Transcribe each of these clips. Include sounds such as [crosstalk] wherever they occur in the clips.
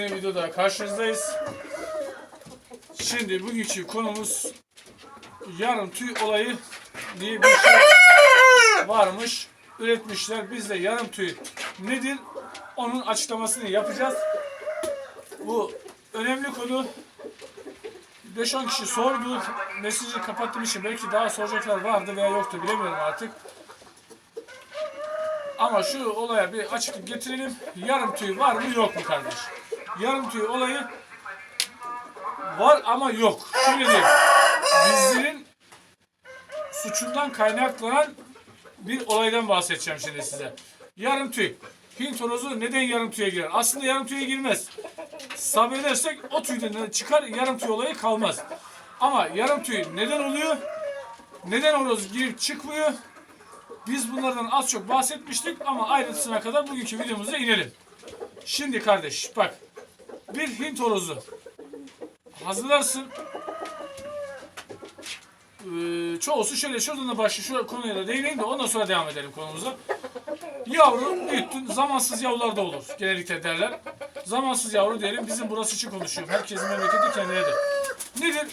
videoda karşınızdayız. Şimdi bugünkü konumuz yarım tüy olayı diye bir şey varmış. Üretmişler. Biz de yarım tüy nedir? Onun açıklamasını yapacağız. Bu önemli konu. 5-10 kişi sordu. Mesajı kapattığım için belki daha soracaklar vardı veya yoktu bilemiyorum artık. Ama şu olaya bir açıklık getirelim. Yarım tüy var mı yok mu kardeş? Yarım tüy olayı var ama yok. Şöyle diyeyim. Bizlerin suçundan kaynaklanan bir olaydan bahsedeceğim şimdi size. Yarım tüy. Hint horozu neden yarım tüye girer? Aslında yarım tüye girmez. Sabredersek o tüyden çıkar, yarım tüy olayı kalmaz. Ama yarım tüy neden oluyor? Neden horoz girip çıkmıyor? Biz bunlardan az çok bahsetmiştik ama ayrıntısına kadar bugünkü videomuzda inelim. Şimdi kardeş bak. Bir Hint horozu hazırlarsın. Ee, çoğusu şöyle şuradan da başlıyor. Şu konuya da değineyim de ondan sonra devam edelim konumuza. Yavru büyüttün. Zamansız yavrular da olur. Genellikle derler. Zamansız yavru diyelim. Bizim burası için konuşuyorum. Herkesin memleketi kendinedir. Nedir?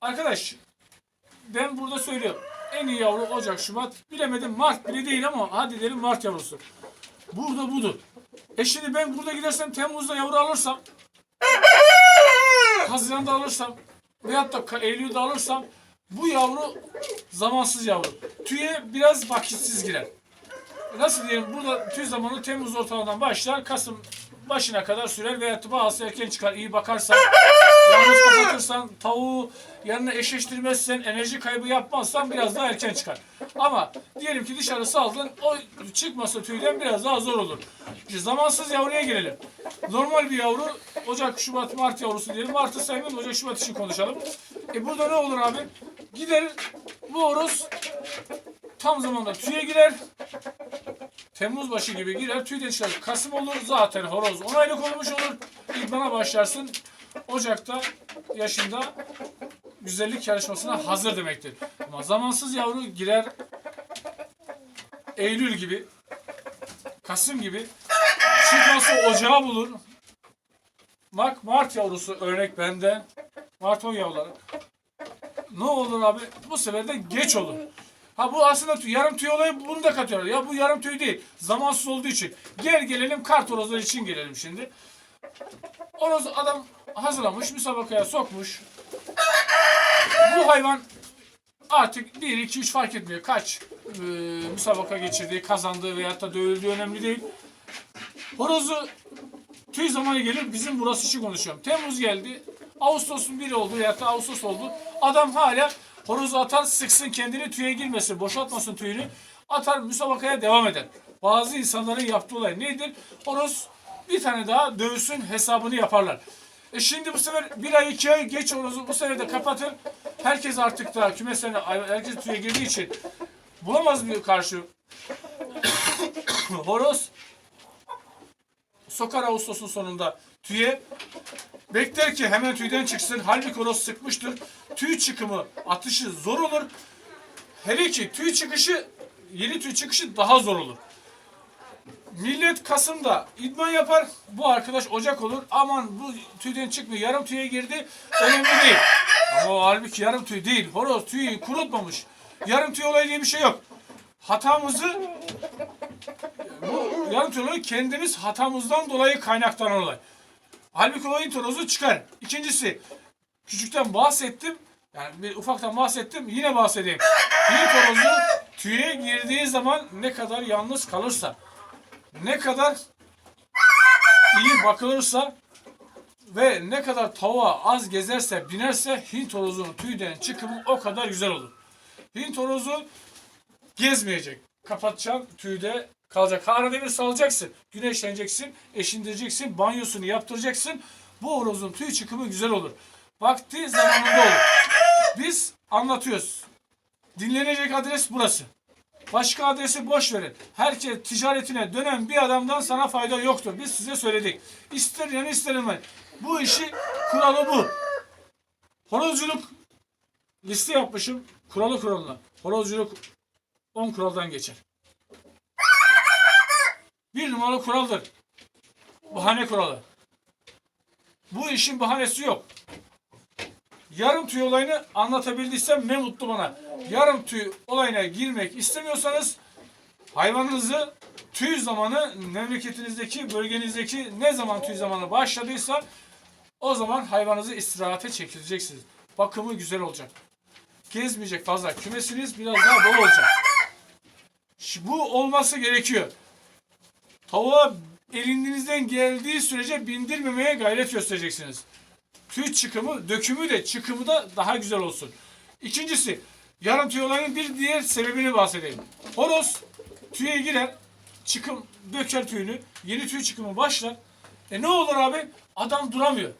Arkadaş ben burada söylüyorum. En iyi yavru Ocak, Şubat. Bilemedim Mart bile değil ama hadi diyelim Mart yavrusu. Burada budur. E şimdi ben burada gidersem Temmuz'da yavru alırsam Haziran'da alırsam veyahut da Eylül'de alırsam bu yavru zamansız yavru. Tüye biraz vakitsiz girer. Nasıl diyelim burada tüy zamanı Temmuz ortalarından başlar Kasım başına kadar sürer veyahut da bazısı erken çıkar iyi bakarsan yalnız kapatırsan tavuğu yanına eşleştirmezsen enerji kaybı yapmazsan biraz daha erken çıkar. Ama diyelim ki dışarı saldın o çıkması tüyden biraz daha zor olur. İşte zamansız yavruya gelelim. Normal bir yavru Ocak, Şubat, Mart yavrusu diyelim. Mart'ı saymayalım Ocak, Şubat için konuşalım. E burada ne olur abi? Gider bu horoz tam zamanda tüye girer. Temmuz başı gibi girer, tüyden çıkar. Kasım olur zaten horoz 10 aylık olmuş olur. İdmana başlarsın. Ocak'ta yaşında güzellik yarışmasına hazır demektir. Ama zamansız yavru girer Eylül gibi, Kasım gibi çıkması ocağı bulur. Bak Mart yavrusu örnek bende. Mart 10 yavruları. Ne olur abi? Bu sefer de geç olur. Ha bu aslında tüy, yarım tüy olayı bunu da katıyorlar. Ya bu yarım tüy değil. Zamansız olduğu için. Gel gelelim kart horozları için gelelim şimdi. Horoz adam hazırlamış, müsabakaya sokmuş. Bu hayvan artık 1, 2, 3 fark etmiyor. Kaç e, müsabaka geçirdiği, kazandığı veyahut da dövüldüğü önemli değil. Horozu tüy zamanı gelir bizim burası için konuşuyorum. Temmuz geldi. Ağustos'un biri oldu veyahut da Ağustos oldu. Adam hala horozu atar sıksın kendini tüye girmesin, boşaltmasın tüyünü. Atar müsabakaya devam eder. Bazı insanların yaptığı olay nedir? Horoz bir tane daha dövsün hesabını yaparlar. E şimdi bu sefer bir ay iki ay geç horozu bu sefer de kapatır. Herkes artık da kümeslerine herkes tüye girdiği için bulamaz bir karşı [coughs] horoz sokar Ağustos'un sonunda tüye. Bekler ki hemen tüyden çıksın. Halbuki horoz sıkmıştır. Tüy çıkımı, atışı zor olur. Hele ki tüy çıkışı, yeni tüy çıkışı daha zor olur. Millet Kasım'da idman yapar. Bu arkadaş Ocak olur. Aman bu tüyden çıkmıyor. Yarım tüye girdi. Önemli değil. Ama o halbuki yarım tüy değil. Horoz tüyü kurutmamış. Yarım tüy olayı diye bir şey yok. Hatamızı bu yarım tüy olayı kendimiz hatamızdan dolayı kaynaklanan olay. Halbuki olayın torozu çıkar. İkincisi küçükten bahsettim. Yani bir ufaktan bahsettim. Yine bahsedeyim. Bir torozu tüye girdiği zaman ne kadar yalnız kalırsa ne kadar iyi bakılırsa ve ne kadar tavuğa az gezerse binerse Hint horozunun tüyden çıkımı o kadar güzel olur. Hint horozu gezmeyecek. Kapatacaksın tüyde kalacak. Bir salacaksın. Güneşleneceksin, eşindireceksin, banyosunu yaptıracaksın. Bu horozun tüy çıkımı güzel olur. Vakti zamanında olur. Biz anlatıyoruz. Dinlenecek adres burası. Başka adresi boş verin. Herkes ticaretine dönen bir adamdan sana fayda yoktur. Biz size söyledik. İster yani ister inanmayın. Bu işi kuralı bu. Horozculuk liste yapmışım. Kuralı kuralına. Horozculuk 10 kuraldan geçer. Bir numaralı kuraldır. Bahane kuralı. Bu işin bahanesi yok. Yarım tüy olayını anlatabildiysem ne mutlu bana. Yarım tüy olayına girmek istemiyorsanız hayvanınızı tüy zamanı memleketinizdeki, bölgenizdeki ne zaman tüy zamanı başladıysa o zaman hayvanınızı istirahate çekileceksiniz. Bakımı güzel olacak. Gezmeyecek fazla. Kümesiniz biraz daha bol olacak. Bu olması gerekiyor. Tavuğa elinizden geldiği sürece bindirmemeye gayret göstereceksiniz. Tüy çıkımı, dökümü de çıkımı da daha güzel olsun. İkincisi, yarım tüy olayının bir diğer sebebini bahsedeyim. Horoz tüye girer, çıkım döker tüyünü, yeni tüy çıkımı başlar. E ne olur abi? Adam duramıyor.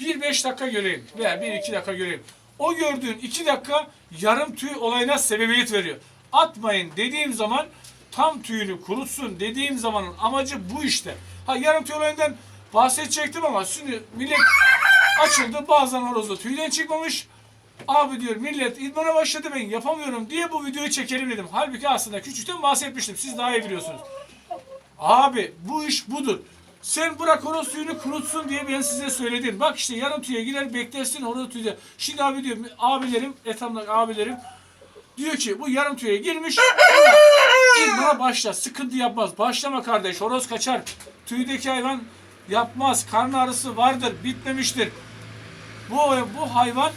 Bir beş dakika göreyim veya bir iki dakika göreyim. O gördüğün iki dakika yarım tüy olayına sebebiyet veriyor. Atmayın dediğim zaman tam tüyünü kurutsun dediğim zamanın amacı bu işte. Ha yarım tüy olayından bahsedecektim ama şimdi millet açıldı bazen horozda tüyden çıkmamış. Abi diyor millet idmana başladı ben yapamıyorum diye bu videoyu çekelim dedim. Halbuki aslında küçükten bahsetmiştim. Siz daha iyi biliyorsunuz. Abi bu iş budur. Sen bırak horoz tüyünü kurutsun diye ben size söyledim. Bak işte yarım tüye girer beklersin horoz tüyde. Şimdi abi diyor abilerim, etamdaki abilerim diyor ki bu yarım tüye girmiş. İlmana başla. Sıkıntı yapmaz. Başlama kardeş. Horoz kaçar. Tüydeki hayvan yapmaz. Karın ağrısı vardır. Bitmemiştir. Bu, bu hayvan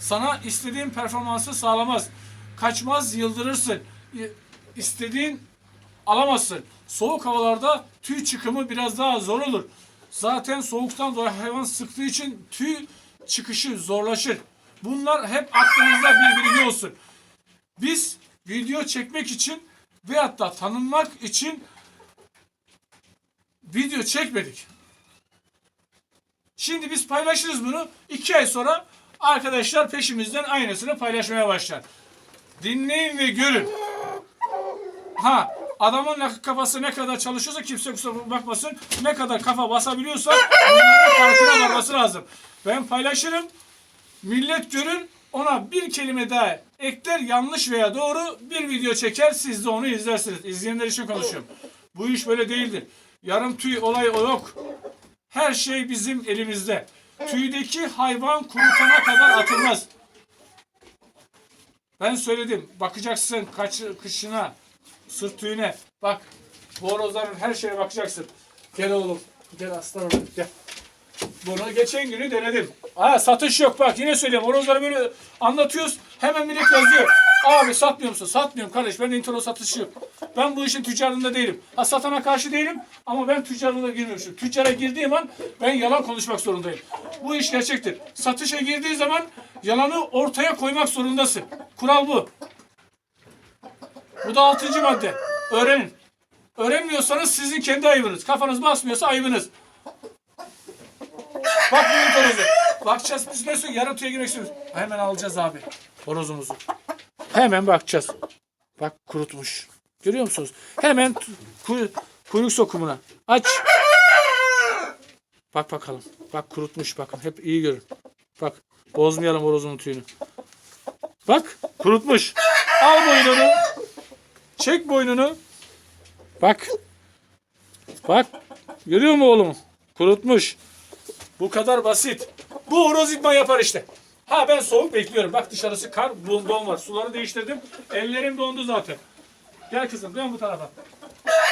sana istediğin performansı sağlamaz. Kaçmaz, yıldırırsın. İstediğin alamazsın. Soğuk havalarda tüy çıkımı biraz daha zor olur. Zaten soğuktan dolayı hayvan sıktığı için tüy çıkışı zorlaşır. Bunlar hep aklınızda bir bilgi olsun. Biz video çekmek için veyahut da tanınmak için video çekmedik. Şimdi biz paylaşırız bunu. iki ay sonra arkadaşlar peşimizden aynısını paylaşmaya başlar. Dinleyin ve görün. Ha adamın kafası ne kadar çalışıyorsa kimse kusura bakmasın. Ne kadar kafa basabiliyorsa bunların farkına varması lazım. Ben paylaşırım. Millet görür. Ona bir kelime daha ekler yanlış veya doğru bir video çeker siz de onu izlersiniz. İzleyenler için konuşuyorum. Bu iş böyle değildir. Yarım tüy olayı o yok. Her şey bizim elimizde. Tüydeki hayvan kurutana kadar atılmaz. Ben söyledim. Bakacaksın kaç, kışına, sırt tüyüne. Bak bu horozların her şeye bakacaksın. Gel oğlum. Gel aslan oğlum. Gel. Bunu geçen günü denedim. Ha satış yok bak yine söyleyeyim. Horozları böyle anlatıyoruz. Hemen millet yazıyor. Abi satmıyor musun? Satmıyorum kardeş. Ben intro satışı yok. Ben bu işin tüccarlığında değilim. Ha satana karşı değilim ama ben tüccarlığına girmiyorum. Tüccara girdiğim an ben yalan konuşmak zorundayım. Bu iş gerçektir. Satışa girdiği zaman yalanı ortaya koymak zorundasın. Kural bu. Bu da altıncı madde. Öğrenin. Öğrenmiyorsanız sizin kendi ayıbınız. Kafanız basmıyorsa ayıbınız. Bak bu horozu. Bakacağız biz söylüyor? Yarım tüye girmek istiyoruz. Hemen alacağız abi horozumuzu. Hemen bakacağız. Bak kurutmuş. Görüyor musunuz? Hemen kuy- kuyruk sokumuna. Aç. Bak bakalım. Bak kurutmuş bakın. Hep iyi görün. Bak. Bozmayalım horozun tüyünü. Bak kurutmuş. Al boynunu. Çek boynunu. Bak. Bak. Görüyor mu oğlum? Kurutmuş. Bu kadar basit. Bu horoz idman yapar işte. Ha ben soğuk bekliyorum. Bak dışarısı kar, bu- don var. Suları değiştirdim. Ellerim dondu zaten. Gel kızım dön bu tarafa.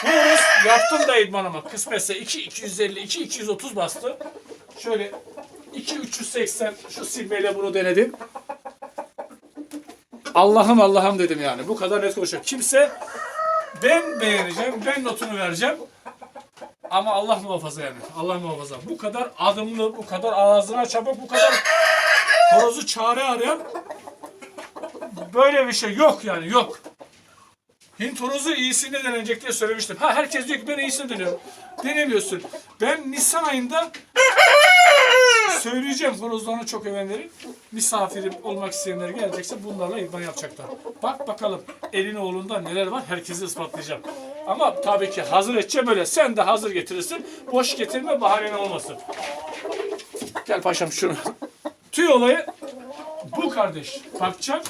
Horoz yaptım da idmanıma. Kısmetse 2 250 2 230 bastı. Şöyle 2 380 şu silmeyle bunu denedim. Allah'ım Allah'ım dedim yani. Bu kadar net konuşuyor. Kimse ben beğeneceğim, ben notunu vereceğim. Ama Allah muhafaza yani. Allah muhafaza. Bu kadar adımlı, bu kadar ağzına çabuk, bu kadar horozu çare arayan böyle bir şey yok yani yok. Hint horozu iyisini denenecek diye söylemiştim. Ha herkes diyor ki ben iyisini deniyorum. Denemiyorsun. Ben Nisan ayında söyleyeceğim horozlarını çok övenlerin. Misafirim olmak isteyenler gelecekse bunlarla idman yapacaklar. Bak bakalım elin oğlunda neler var herkesi ispatlayacağım. Ama tabii ki hazır edeceğim öyle. Sen de hazır getirirsin. Boş getirme bahanen olmasın. Gel paşam şunu. Tüy olayı bu kardeş. Bakacağım.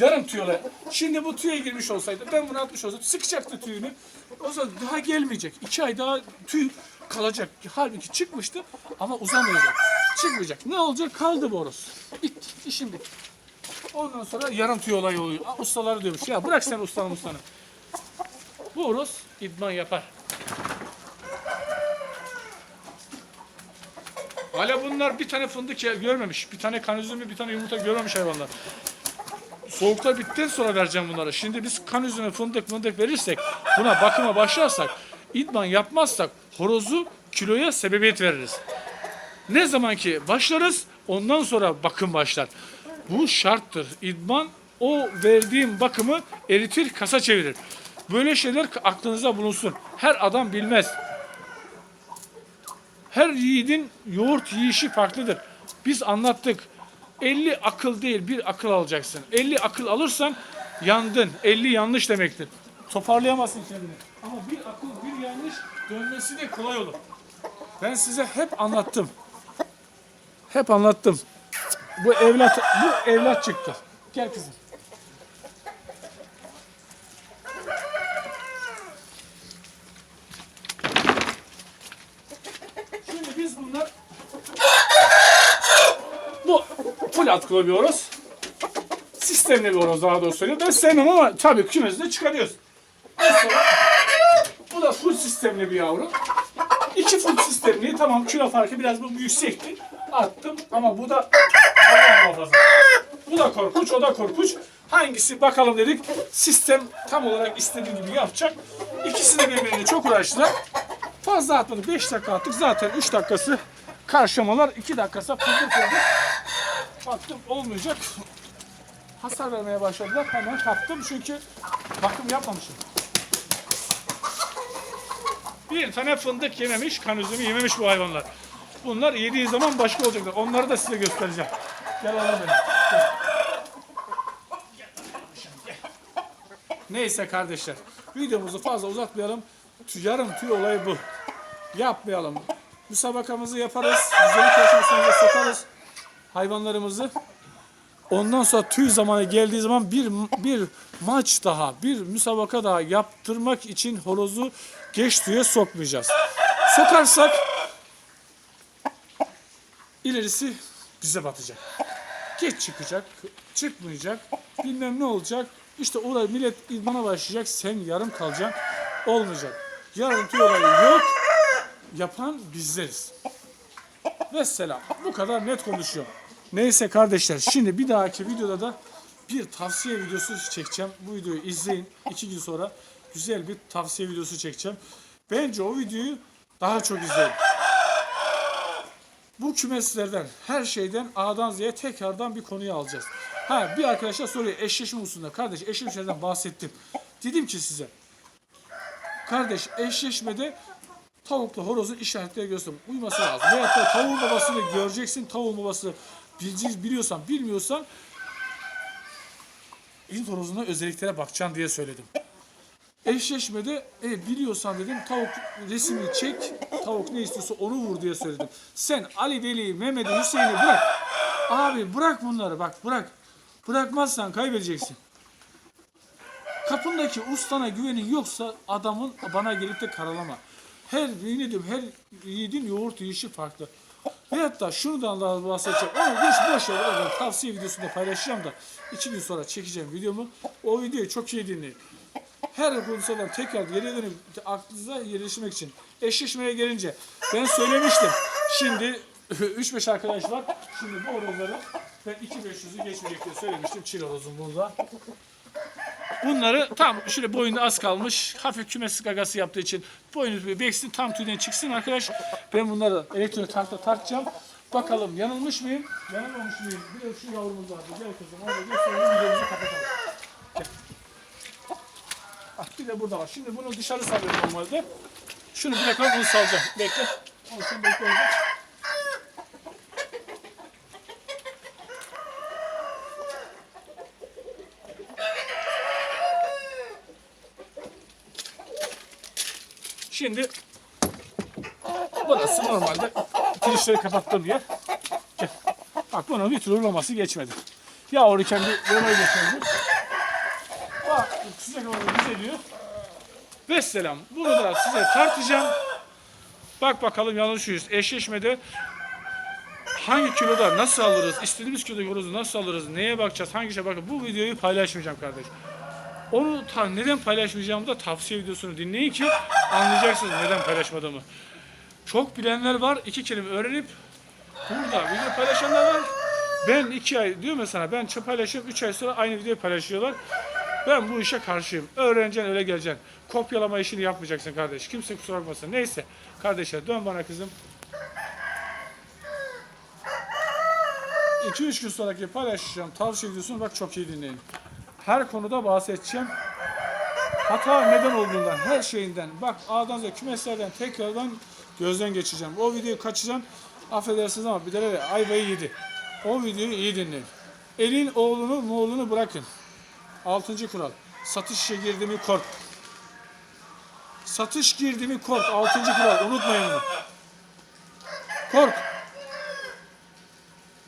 Yarım tüyola. Şimdi bu tüye girmiş olsaydı ben bunu atmış olsaydım sıkacaktı tüyünü. O zaman daha gelmeyecek. İki ay daha tüy kalacak. Halbuki çıkmıştı ama uzamayacak. Çıkmayacak. Ne olacak? Kaldı boros. Bitti. İşim bitti. Ondan sonra yarım tüy olayı oluyor. Ustaları diyormuş. Ya bırak sen ustanı ustanı. Boros idman yapar. Hala bunlar bir tane fındık görmemiş. Bir tane kan üzümü, bir tane yumurta görmemiş hayvanlar. Soğukta bittikten sonra vereceğim bunları. Şimdi biz kan üzümü, fındık, fındık verirsek, buna bakıma başlarsak, idman yapmazsak horozu kiloya sebebiyet veririz. Ne zaman ki başlarız, ondan sonra bakım başlar. Bu şarttır. İdman o verdiğim bakımı eritir, kasa çevirir. Böyle şeyler aklınızda bulunsun. Her adam bilmez. Her yiğidin yoğurt yiyişi farklıdır. Biz anlattık. 50 akıl değil bir akıl alacaksın. 50 akıl alırsan yandın. 50 yanlış demektir. Toparlayamazsın kendini. Ama bir akıl bir yanlış dönmesi de kolay olur. Ben size hep anlattım. Hep anlattım. Bu evlat bu evlat çıktı. Gel kızım. Şimdi biz bunlar bu full atkılı bir. Sistemli bir horoz daha doğrusu söylüyorum. Ben sevmem ama tabii kümesinde çıkarıyoruz. Mesela bu da full sistemli bir yavru. İki full sistemli tamam kilo farkı biraz bu yüksekti. Attım ama bu da Allah. Bu da korkunç, o da korkunç. Hangisi bakalım dedik. Sistem tam olarak istediği gibi yapacak. İkisi de birbirine çok uğraştılar. Fazla atmadık. 5 dakika attık. Zaten 3 dakikası karşılamalar. 2 dakikası fıldır fıldır. Baktım olmayacak. Hasar vermeye başladılar. Hemen kaptım çünkü bakım yapmamışım. Bir tane fındık yememiş, kan üzümü yememiş bu hayvanlar. Bunlar yediği zaman başka olacaklar. Onları da size göstereceğim. Gel ala beni. Neyse kardeşler. Videomuzu fazla uzatmayalım. Yarım tüy olayı bu. Yapmayalım. Müsabakamızı yaparız. Güzellik yarışmasına sokarız hayvanlarımızı. Ondan sonra tüy zamanı geldiği zaman bir bir maç daha, bir müsabaka daha yaptırmak için horozu geç tüye sokmayacağız. Sokarsak ilerisi bize batacak. Geç çıkacak, çıkmayacak, bilmem ne olacak. İşte orada millet idmana başlayacak, sen yarım kalacaksın. Olmayacak. Yarım tüy olayı yok. Yapan bizleriz. Vesselam. Bu kadar net konuşuyorum. Neyse kardeşler şimdi bir dahaki videoda da bir tavsiye videosu çekeceğim. Bu videoyu izleyin. iki gün sonra güzel bir tavsiye videosu çekeceğim. Bence o videoyu daha çok izleyin. Bu kümeslerden her şeyden A'dan Z'ye tekrardan bir konuyu alacağız. Ha bir arkadaşlar soruyor eşleşme hususunda. Kardeş eşleşmeden bahsettim. Dedim ki size. Kardeş eşleşmede tavukla horozun işaretleri göstermek uyması lazım. Veyahut da tavuğun babasını göreceksin. Tavuğun babası bilci- biliyorsan bilmiyorsan ilk horozuna özelliklere bakacaksın diye söyledim. Eşleşmede e, biliyorsan dedim tavuk resmini çek, tavuk ne istiyorsa onu vur diye söyledim. Sen Ali, Veli, Mehmet'i, Hüseyin'i bırak. Abi bırak bunları bak bırak. Bırakmazsan kaybedeceksin. Kapındaki ustana güvenin yoksa adamın bana gelip de karalama. Her yiğidim, her yiğidin yoğurt yiyişi farklı. Veyahut da şundan da bahsedeceğim. Onu geç boş ver. oradan Tavsiye videosunda paylaşacağım da iki gün sonra çekeceğim videomu. O videoyu çok iyi dinleyin. Her konuşmadan tekrar geriye dönüp aklınıza yerleşmek için. Eşleşmeye gelince ben söylemiştim. Şimdi [laughs] 3-5 arkadaş var. Şimdi bu horozları ben 2-500'ü geçmeyecek diye söylemiştim. Çil horozum burada. Bunları tam şöyle boyunda az kalmış. Hafif kümes gagası yaptığı için boynu bir beksin tam tüyden çıksın arkadaş. Ben bunları elektrik tartta tartacağım. Bakalım yanılmış mıyım? Yanılmamış mıyım? Bir de şu yavrumuz vardı. Gel kızım. Onu da gösterelim. Videomuzu kapatalım. Bak bir de burada var. Şimdi bunu dışarı salıyorum normalde. Şunu bırakalım onu salacağım. Bekle. Şunu bekle orada. Şimdi burası normalde kirişleri kapattığım yer. Gel. Bak bunun bir türlü ulaması geçmedi. Yavru kendi yolayı geçmedi. size ne olur bize diyor. Vesselam. Bunu da size tartacağım. Bak bakalım yanlış yüz. Eşleşmede hangi kiloda nasıl alırız, istediğimiz kiloda horozu nasıl alırız, neye bakacağız, hangi şeye bakacağız. Bu videoyu paylaşmayacağım kardeş. Onu ta- neden paylaşmayacağımı da tavsiye videosunu dinleyin ki anlayacaksınız neden paylaşmadığımı. Çok bilenler var, iki kelime öğrenip burada video paylaşanlar var. Ben iki ay diyor mesela ben paylaşıyorum, üç ay sonra aynı videoyu paylaşıyorlar. Ben bu işe karşıyım. Öğreneceksin öyle geleceksin. Kopyalama işini yapmayacaksın kardeş. Kimse kusura bakmasın. Neyse kardeşler dön bana kızım. 2-3 gün sonraki paylaşacağım tavsiye ediyorsun bak çok iyi dinleyin. Her konuda bahsedeceğim. Hata neden olduğundan, her şeyinden. Bak A'dan Z'ye kümeslerden tekrardan gözden geçireceğim. O videoyu kaçacağım. Affedersiniz ama bir de ayvayı yedi. O videoyu iyi dinleyin. Elin oğlunu moğlunu bırakın. Altıncı kural. Satış işe girdi mi kork. Satış girdi mi kork. Altıncı kural. Unutmayın bunu. Kork.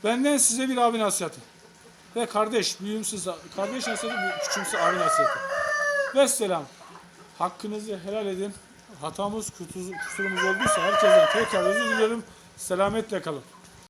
Benden size bir abi nasihatı. Ve kardeş, büyüğümsüz, kardeş nasihatı, bu küçümsü abi nasihatı. Vesselam. Hakkınızı helal edin. Hatamız, kusurumuz olduysa herkesten tekrar özür diliyorum. Selametle kalın.